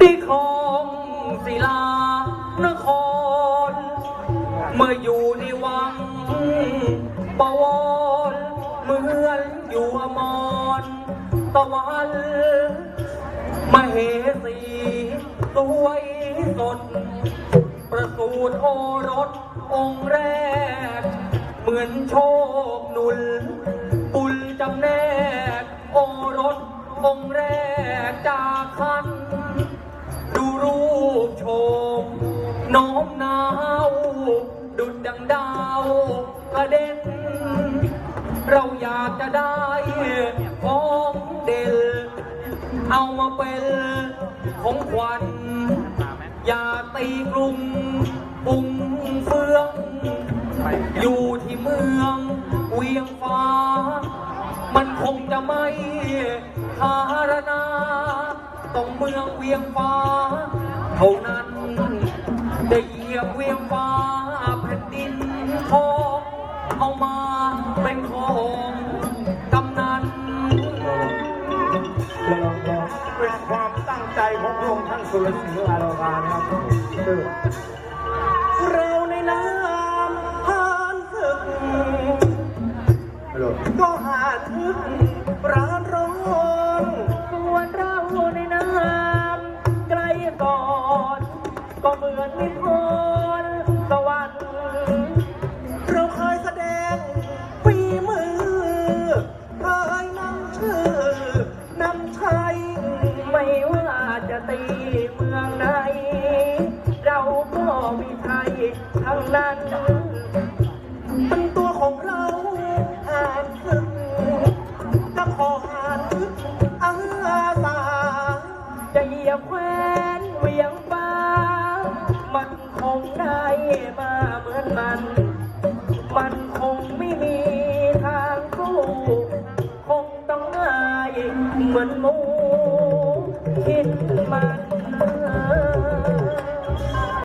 นิคอมศิลานคร เมื่ออยู่ในวังปวรเมื่อนอยู่อมรตะวันมเหสีตัวยสด ประสูตรโอรสองค์แรก เหมือนโชคหนุนปุลจำแนก โอรสองค์แรก เด็น เราอยากจะได้ของเด่น เอามาเป็นของขวัญ อย่าตีกรุงปุงเฟือง อยู่ที่เมืองเวียงฟ้า มันคงจะไม่คารณาต้องเมืองเวียงฟ้า เท่านั้นได้เหยียบเวียงฟ้า ตั้งใจของพระองค์ท่านสุรสิงห์อารวานะครับคือเราในน้ำผ่านศึกฮัลโหลก็หาทึกร้านร้อนส่วน ตีเมืองไหน เราก็มีไทยทั้งนั้น เป็นตัวของเราหานศึกจะขอหานศึกอาสาจะเหยียบแควนเวียงฟ้า มันคงได้มาเหมือนมัน มันคงไม่มีทางสู้คงต้องง่ายเหมือนหมูคิด